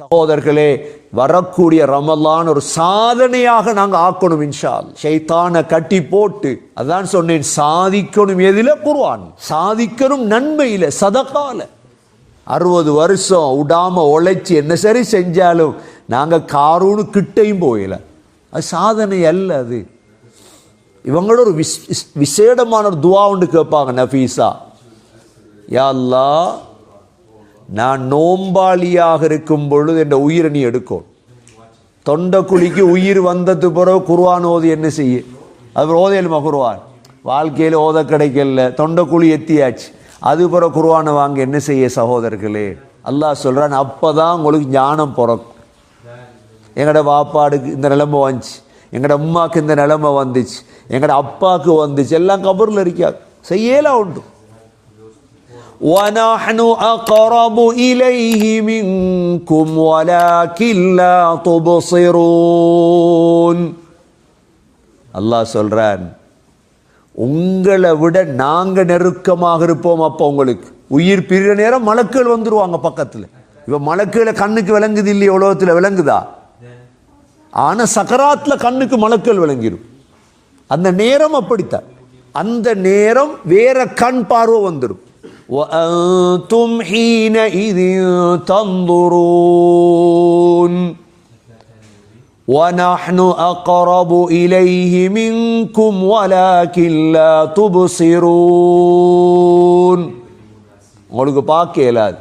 சகோதரர்களே வரக்கூடிய ரமலான் ஒரு சாதனையாக நாங்கள் ஆக்கணும் இன்ஷால். அல்லாஹ். ஷைத்தானை கட்டி போட்டு அதான் சொன்னேன் சாதிக்கணும் எதில? குருவான் சாதிக்கணும் நன்மையில சதக்கால அறுபது வருஷம் விடாம உழைச்சி என்ன சரி செஞ்சாலும் நாங்கள் காரூனு கிட்டையும் போயில அது சாதனை அல்ல அது. இவங்களோட ஒரு விஸ் விசேடமான ஒரு துவா ஒன்று கேட்பாங்க நஃபீஸா யா நான் நோம்பாளியாக இருக்கும் பொழுது என்ற உயிரை நீ எடுக்கும் தொண்டை குழிக்கு உயிர் வந்தது பிறகு குருவான் ஓதி என்ன செய்ய? அது ஓதையிலுமா குருவான் வாழ்க்கையில் ஓத கிடைக்கல. தொண்டை குழி எத்தியாச்சு. அது பிறகு குருவானை வாங்க என்ன செய்ய சகோதரர்களே? அல்லாஹ் சொல்கிறான்னு அப்போ தான் உங்களுக்கு ஞானம் பிறக்கும். எங்களோட வாப்பாடுக்கு இந்த நிலைமை வந்துச்சு. எங்களோட அம்மாவுக்கு இந்த நிலைமை வந்துச்சு. எங்களோட அப்பாவுக்கு வந்துச்சு. எல்லாம் கபரில் இருக்காது செய்யலாம் உண்டு. ونحن أقرب إليه منكم ولكن لا تبصرون அல்லாஹ் சொல்றான் உங்களை விட நாங்க நெருக்கமாக இருப்போம் அப்போ உங்களுக்கு உயிர் பிரிற நேரம் மலக்குகள் வந்துருவாங்க பக்கத்துல இப்ப மலக்குகளை கண்ணுக்கு விளங்குது இல்லையா உலகத்துல விளங்குதா ஆனா சக்கராத்துல கண்ணுக்கு மலக்குகள் விளங்கிடும் அந்த நேரம் அப்படித்தான் அந்த நேரம் வேற கண் பார்வை வந்துடும் وأنتم حينئذ تنظرون ونحن أقرب إليه منكم ولكن لا تبصرون உங்களுக்கு பார்க்க இயலாது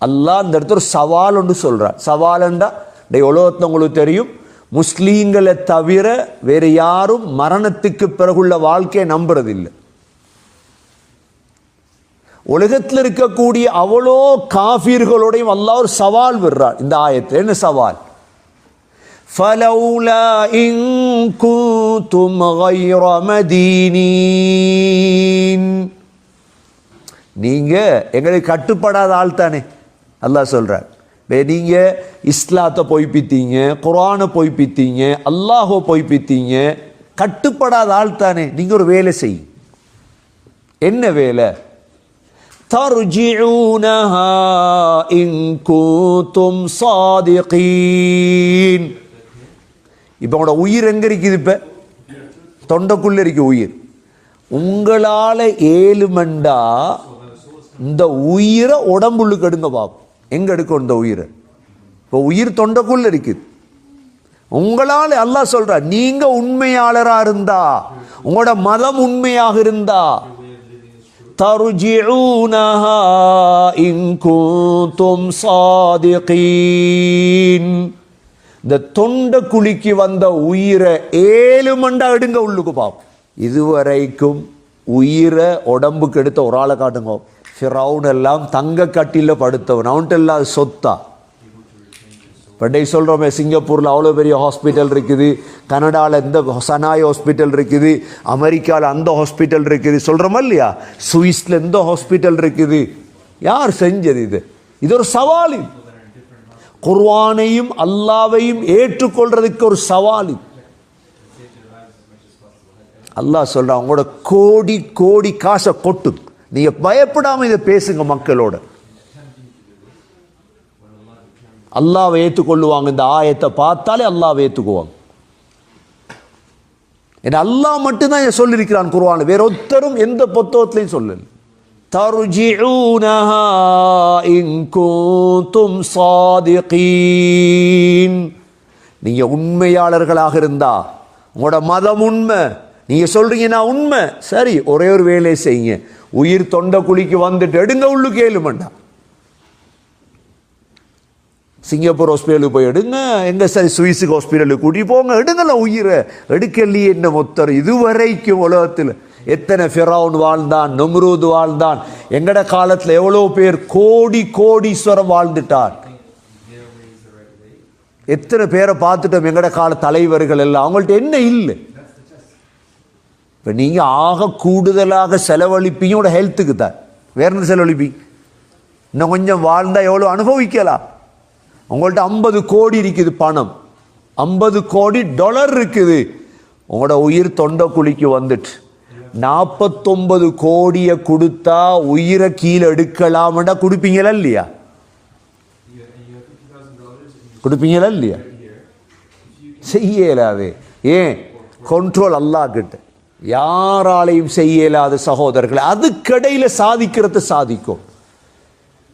அல்லாஹ் இந்த இடத்துல ஒரு சவால் ஒன்று சொல்றார் சவால்ண்டா டே உலகத்தில் உங்களுக்கு தெரியும் முஸ்லீம்களை தவிர வேற யாரும் மரணத்துக்கு பிறகுள்ள வாழ்க்கையை நம்புறதில்லை உலகத்தில் இருக்கக்கூடிய அவ்வளோ காஃபிர்களோடையும் அல்லாஹ் ஒரு சவால் விடுறார் இந்த ஆயத்தில் என்ன சவால் فلولا إن كنتم غير مدينين நீங்க எங்களுக்கு கட்டுப்படாத ஆள் தானே அல்லாஹ் சொல்றார் வே நீங்க இஸ்லாத்தை பொய்ப்பித்தீங்க குரானை பொய்ப்பித்தீங்க அல்லாஹோ பொய்ப்பித்தீங்க கட்டுப்படாத ஆள் தானே நீங்க ஒரு வேலை செய் என்ன வேலை ترجعونها إن كنتم صادقين இப்போ உங்களோட உயிர் எங்க இருக்குது இப்ப தொண்டைக்குள்ள இருக்கு உயிர் உங்களால ஏழுமண்டா இந்த உயிரை உடம்புள்ளுக்கு எடுங்க பாப்போம் எங்க எடுக்கும் இந்த உயிரை இப்போ உயிர் தொண்டைக்குள்ள இருக்குது உங்களால அல்லாஹ் சொல்ற நீங்க உண்மையாளரா இருந்தா உங்களோட மதம் உண்மையாக இருந்தா ترجعونها إن كنتم صادقين இந்த தொண்டை குழிக்கு வந்த உயிரை ஏழு மண்டா எடுங்க உள்ளுக்கு பாப்போம் இதுவரைக்கும் உயிரை உடம்புக்கு எடுத்த ஒரு ஆளை காட்டுங்க ஃபிரௌன் எல்லாம் தங்க கட்டில படுத்தவன் அவன்கிட்ட எல்லாம் சொத்தா பண்டை சொல்கிறோமே சிங்கப்பூரில் அவ்வளோ பெரிய ஹாஸ்பிட்டல் இருக்குது. கனடாவில் இந்த சனாய் ஹாஸ்பிட்டல் இருக்குது. அமெரிக்காவில் அந்த ஹாஸ்பிட்டல் இருக்குது. சொல்கிறோமா இல்லையா? சுவிஸில் இந்த ஹாஸ்பிட்டல் இருக்குது. யார் செஞ்சது இது? இது ஒரு சவால் குர்வானையும் அல்லாவையும் ஏற்றுக்கொள்றதுக்கு ஒரு சவால் அல்லாஹ் சொல்கிறான் அவங்களோட கோடி கோடி காசை கொட்டு. நீங்கள் பயப்படாமல் இதை பேசுங்க மக்களோட. அல்லாவை ஏற்றுக்கொள்ளுவாங்க இந்த ஆயத்தை பார்த்தாலே அல்லாவை ஏற்றுக்குவாங்க ஏன்னா அல்லாஹ் மட்டும்தான் என் சொல்லியிருக்கிறான் குருவான் வேற ஒருத்தரும் எந்த புத்தகத்திலையும் சொல்லல. தருஜிஊனஹா இன் குந்தும் சாதிகீன். நீங்க உண்மையாளர்களாக இருந்தா உங்களோட மதம் உண்மை. நீங்க சொல்றீங்க நான் உண்மை. சரி ஒரே ஒரு வேலையை செய்யுங்க. உயிர் தொண்டை குழிக்கு வந்துட்டு எடுங்க உள்ளு கேளுமண்டா சிங்கப்பூர் ஹாஸ்பிட்டலுக்கு போய் எடுங்க. எங்கே சரி சுவிஸுக்கு ஹாஸ்பிட்டலுக்கு கூட்டி போங்க. எடுங்கல உயிரை. எடுக்கலையே என்ன மொத்தர்? இதுவரைக்கும் உலகத்தில் எத்தனை ஃபிரௌன் வாழ்ந்தான்? நும்ரூத் வாழ்ந்தான். எங்கட காலத்தில் எவ்வளோ பேர் கோடி கோடீஸ்வரம் வாழ்ந்துட்டான் எத்தனை பேரை பார்த்துட்டோம் எங்கட கால தலைவர்கள் எல்லாம்? அவங்கள்ட்ட என்ன இல்லை? இப்போ நீங்கள் ஆக கூடுதலாக செலவழிப்பீங்க உங்களோட ஹெல்த்துக்கு தான். வேற என்ன செலவழிப்பீங்க? இன்னும் கொஞ்சம் வாழ்ந்தால் எவ்வளோ அனுபவிக்கலாம். உங்கள்ட்ட ஐம்பது கோடி இருக்குது பணம். ஐம்பது கோடி டாலர் இருக்குது. உங்களோட உயிர் தொண்டை குழிக்கு வந்துட்டு. நாற்பத்தொன்பது கோடியை கொடுத்தா உயிரை கீழே எடுக்கலாம்டா கொடுப்பீங்களா இல்லையா? கொடுப்பீங்களா இல்லையா? செய்ய ஏன்? கண்ட்ரோல் அல்லா கிட்ட யாராலையும் செய்யலாத சகோதரர்கள். அதுக்கடையில் சாதிக்கிறது சாதிக்கும்.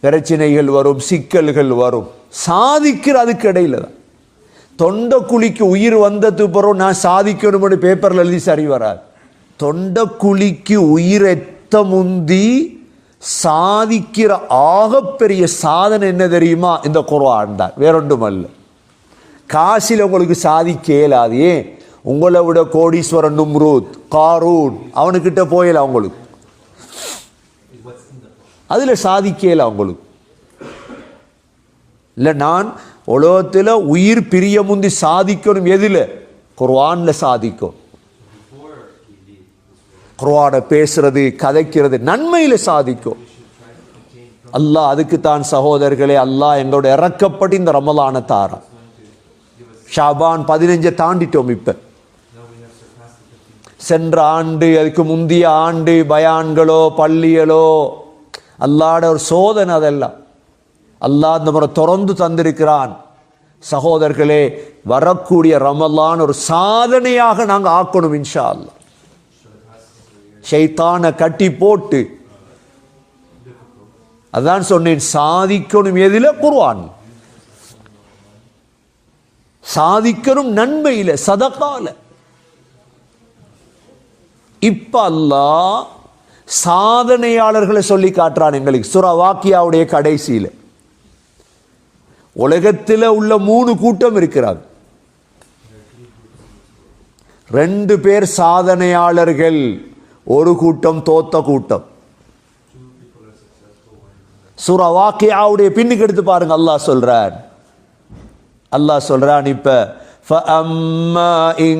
பிரச்சனைகள் வரும் சிக்கல்கள் வரும். சாதிக்கிற அதுக்கு இடையில தான். தொண்டைக்குழிக்கு உயிர் வந்தது பிறகு நான் சாதிக்கணும்னு பேப்பரில் எழுதி சரி வராது. தொண்டைக்குழிக்கு உயிர் எத்த முந்தி சாதிக்கிற ஆகப்பெரிய சாதனை என்ன தெரியுமா? இந்த குரான் தான். வேறொன்றும் அல்ல காசில் உங்களுக்கு சாதிக்க இயலாது ஏன்? உங்களை விட கோடீஸ்வரன் நும்ரூத் காரூன் அவனுக்கிட்ட போயலாம் உங்களுக்கு? அதில் சாதிக்கல உங்களுக்கு? இல்லை நான் உலகத்தில் உயிர் பிரிய முந்தி சாதிக்கணும் எதில்? குர்வானில் சாதிக்கும். குர்ஆனை பேசுறது கதைக்கிறது நன்மையில் சாதிக்கும். அல்லாஹ் அதுக்கு தான் சகோதரர்களே அல்லாஹ் எங்களோட இறக்கப்பட்டு இந்த ரமலான தாரம் ஷாபான் பதினஞ்சை தாண்டிட்டோம் இப்போ. சென்ற ஆண்டு அதுக்கு முந்தைய ஆண்டு பயான்களோ பள்ளிகளோ அல்லாட ஒரு சோதனை அதெல்லாம். அல்லாஹ் இந்த முறை திறந்து தந்திருக்கிறான். சகோதரர்களே வரக்கூடிய ரமலான் ஒரு சாதனையாக நாங்கள் ஆக்கணும் இன்ஷா அல்லாஹ் ஷைத்தானை கட்டி போட்டு. அதான் சொன்னேன் சாதிக்கணும் எதில? குர்ஆன். சாதிக்கணும் நன்மையில சதகால. இப்ப அல்லாஹ் சாதனையாளர்களை சொல்லி காட்டுறான் எங்களுக்கு. சுரா வாக்கியாவுடைய கடைசியில். உலகத்தில் உள்ள மூணு கூட்டம் இருக்கிறாங்க ரெண்டு பேர் சாதனையாளர்கள் ஒரு கூட்டம் தோத்த கூட்டம் சூரா வாக்கியாவுடைய பின்னுக்கு எடுத்து பாருங்க அல்லாஹ் சொல்றான் அல்லாஹ் சொல்றான் இப்ப فأما إن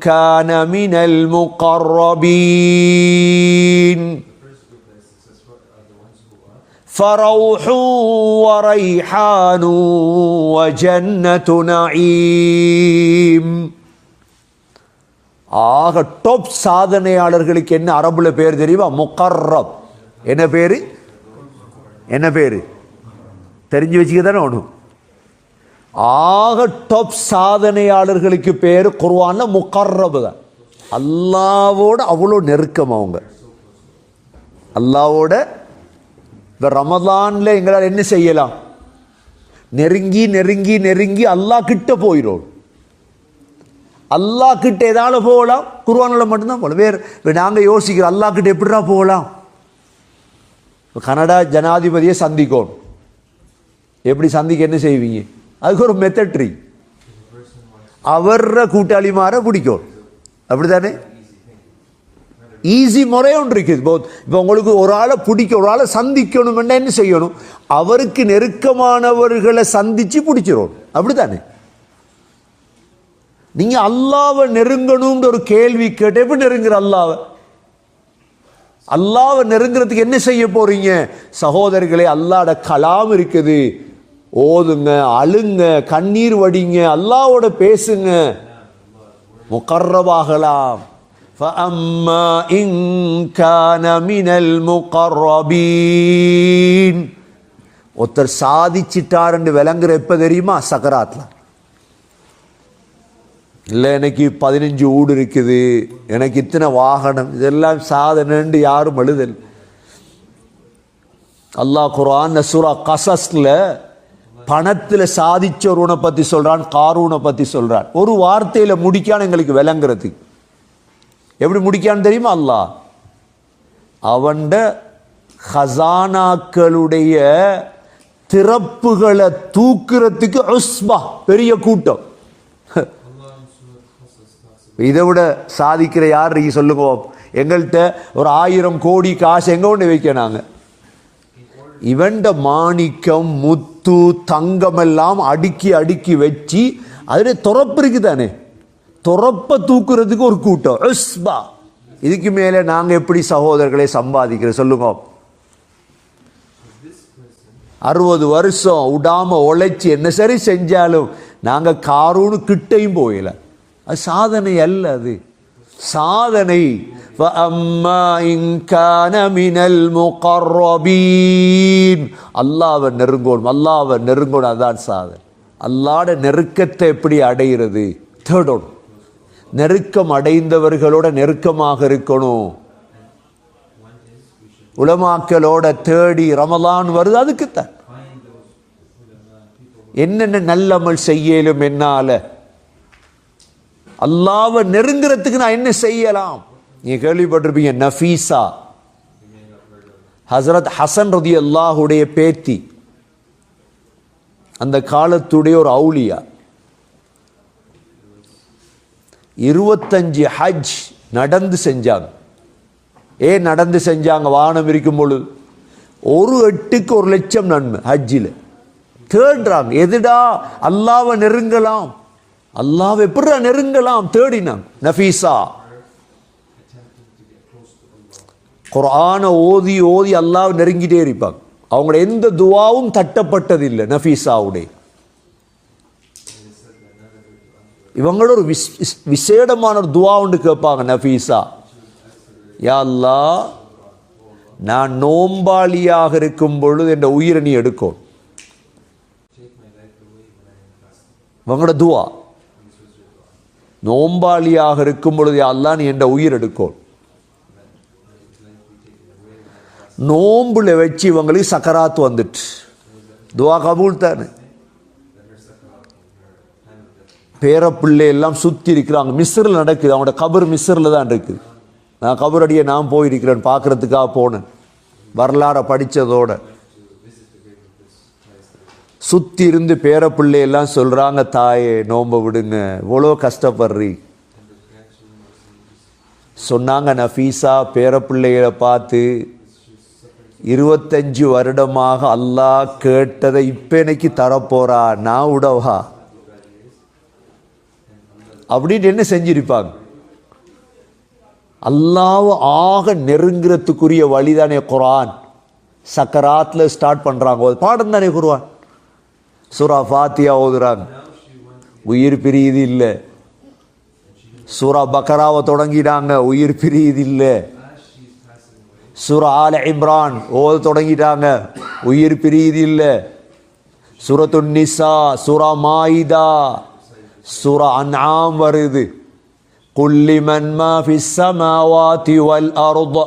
كان من المقربين فروح وريحان وجنة نعيم ஆக டாப் சாதனையாளர்களுக்கு என்ன அரபுல பேர் தெரியுமா முகர்ரப் என்ன பேரு என்ன பேரு தெரிஞ்சு வச்சுக்க தானே ஒன்றும் ஆக டாப் சாதனையாளர்களுக்கு பேர் குர்ஆன்ல முகர்ரபு தான் அல்லாவோட அவ்வளோ நெருக்கம் அவங்க அல்லாவோட இப்போ ரமதானில் எங்களால் என்ன செய்யலாம்? நெருங்கி நெருங்கி நெருங்கி அல்லாஹ் கிட்ட போயிடும் அல்லாஹ் கிட்ட ஏதாவது போகலாம்? குருவானில் மட்டும்தான் போகலாம். வேறு நாங்கள் யோசிக்கிறோம் அல்லாஹ் கிட்ட எப்படிடா போகலாம்? இப்ப கனடா ஜனாதிபதியை சந்திக்கோம் எப்படி சந்திக்க என்ன செய்வீங்க? அதுக்கு ஒரு மெத்தட்ரி அவர கூட்டாளிமாரை பிடிக்கும். அப்படி தானே ஈஸி முறை ஒன்று இருக்குது. போத் இப்போ உங்களுக்கு ஒரு ஆளை பிடிக்க ஒரு ஆளை சந்திக்கணும்னா என்ன செய்யணும்? அவருக்கு நெருக்கமானவர்களை சந்திச்சு அப்படி அப்படித்தானே? நீங்க அல்லாவை நெருங்கணும்ன்ற ஒரு கேள்வி கேட்டு எப்படி நெருங்குற அல்லாவை? அல்லாவை நெருங்குறதுக்கு என்ன செய்ய போறீங்க? சகோதரர்களே அல்லாட கலாம் இருக்குது. ஓதுங்க அழுங்க கண்ணீர் வடிங்க அல்லாவோட பேசுங்க. முக்கர்ரவாகலாம் فأما إن كان من المقربين ஒருத்தர் சாதிச்சிட்டாருன்னு விளங்குற எப்ப தெரியுமா சக்கராத்ல இல்லை எனக்கு பதினஞ்சு ஊடு இருக்குது எனக்கு இத்தனை வாகனம் இதெல்லாம் சாதனைன்னு யாரும் எழுதல் அல்லாஹ் குர்ஆன் சூரா கசஸ்ல பணத்தில் சாதிச்சவருனை பற்றி சொல்றான் காரூனை பற்றி சொல்றான் ஒரு வார்த்தையில முடிக்கான எங்களுக்கு விளங்குறதுக்கு எப்படி முடிக்கான்னு தெரியுமா அல்லாஹ்? அவன்ட ஹசானாக்களுடைய திறப்புகளை தூக்குறதுக்கு உஸ்பா பெரிய கூட்டம். இதை விட சாதிக்கிற யார் நீங்க சொல்லுங்க? எங்கள்கிட்ட ஒரு ஆயிரம் கோடி காசு எங்க ஒன்று வைக்க நாங்க? இவன்ட மாணிக்கம் முத்து தங்கம் எல்லாம் அடுக்கி அடுக்கி வச்சு அதில் துறப்பு இருக்கு தானே துறப்ப தூக்குறதுக்கு ஒரு கூட்டம். உஸ்பா. இதுக்கு மேலே நாங்கள் எப்படி சகோதரர்களை சம்பாதிக்கிறோம் சொல்லுங்க. அறுபது வருஷம் விடாம உழைச்சி என்ன சரி செஞ்சாலும் நாங்கள் காரூனு கிட்டையும் போயில அது சாதனை அல்ல அது. சாதனை. அம்மா இங்கனமினல் முகர்வீன் அல்லாவை நெருங்கோணும் அல்லாவை நெருங்கோணும் அதான் சாதனை. அல்லாட நெருக்கத்தை எப்படி அடையிறது? தேர்ட் ஒன் நெருக்கம் அடைந்தவர்களோட நெருக்கமாக இருக்கணும். உலமாக்களோட தேடி ரமலான் வருது அதுக்குத்தான் என்னென்ன நல்லமல் செய்யலும் என்னால? அல்லாவை நெருங்குறதுக்கு நான் என்ன செய்யலாம்? நீங்கள் கேள்விப்பட்டிருப்பீங்க நஃபீசா. ஹசரத் ஹசன் ரதி அல்லாஹுடைய பேத்தி. அந்த காலத்துடைய ஒரு அவுலியா இருபத்தஞ்சு ஹஜ் நடந்து செஞ்சாங்க. ஏன் நடந்து செஞ்சாங்க? வானம் இருக்கும் பொழுது. ஒரு எட்டுக்கு ஒரு லட்சம் நன்மை ஹஜ்ஜில். தேடுறாங்க. எதுடா? அல்லாவை நெருங்கலாம். அல்லாவை எப்படிடா நெருங்கலாம்? தேடினாங்க. நஃபீஸா. குர்ஆனை ஓதி ஓதி அல்லாவை நெருங்கிட்டே இருப்பாங்க. அவங்களோட எந்த துவாவும் தட்டப்பட்டதில்லை நஃபீஸாவுடைய. இவங்களோட ஒரு விஸ் விஸ்- விசேடமான ஒரு துவா ஒன்று கேட்பாங்க நஃபீஸா. யா நான் நோம்பாளியாக இருக்கும் பொழுது என்ற உயிரை நீ எடுக்கும் இவங்களோட துவா. நோம்பாளியாக இருக்கும் பொழுது யா அல்லாஹ் நீ என்ற உயிர் எடுக்கும் நோம்புல வச்சு இவங்களுக்கு சக்கராத்து வந்துட்டு. துவா கபூல் தானே. பேரப்பிள்ளை எல்லாம் சுற்றி இருக்கிறாங்க. மிஸ்ரில் நடக்குது. அவங்களோட கபர் மிஸ்ரில் தான் இருக்குது. நான் கபரடியை நான் போயிருக்கிறேன் பார்க்கறதுக்காக போனேன். வரலாறை படித்ததோட. சுற்றி இருந்து பேரப்பிள்ளையெல்லாம் எல்லாம் தாயே நோம்ப விடுங்க. இவ்வளோ கஷ்டப்படுறீ. சொன்னாங்க நஃபீஸா பேரப்பிள்ளைகளை பார்த்து இருபத்தஞ்சு வருடமாக அல்லாஹ் கேட்டதை இப்போ எனக்கு தரப்போறா. நான் உடவா? அப்படின்னு என்ன செஞ்சிருப்பாங்க? அல்லாஹ் ஆக நெருங்குறதுக்குரிய வழிதானே குரான். சக்கராத்தில் ஸ்டார்ட் பண்ணுறாங்க ஒரு பாடம் தானே குருவான் சூரா ஃபாத்தியா ஓதுறாங்க. உயிர் பிரியுது இல்லை. சூரா பக்கராவை தொடங்கிட்டாங்க. உயிர் பிரியுது இல்லை. சூரா ஆல இம்ரான் ஓத தொடங்கிட்டாங்க. உயிர் பிரியுது இல்லை. சூரத்து நிசா சூரா மாயிதா. சூரா அன்ஆம் வருது. குல்லி மன் மா ஃபிஸ் சமாவாதி வல் அர்த.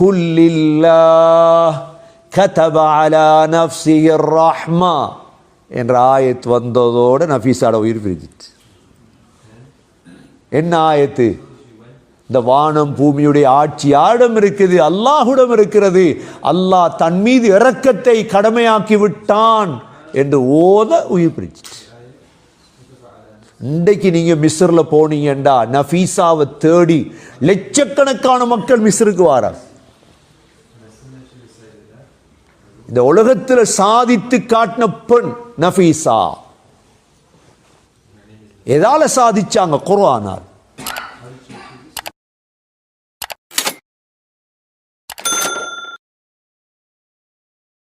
குல்லில்லாஹ் கதப அலா நஃப்ஸிஹி ரஹ்மா. என்ற ஆயத் வந்ததோடு நஃபீஸாட உயிர் பிரிஞ்சிட்டு என்ன ஆயத்து? இந்த வானம் பூமியுடைய ஆட்சி ஆடம் இருக்குது அல்லாஹுடம் இருக்கிறது. அல்லாஹ் தன் மீது இறக்கத்தை கடமையாக்கி விட்டான் என்று ஓத உயிர் பிரிச்சிட்டு இன்றைக்கு நீங்க மிஸ்ரில் போனீங்கண்டா நஃபீஸாவை தேடி லட்சக்கணக்கான மக்கள் மிஸ்ருக்கு வாராங்க. இந்த உலகத்தில் சாதித்து காட்டின பெண் நஃபீஸா. எதால சாதிச்சாங்க? குர்ஆனால்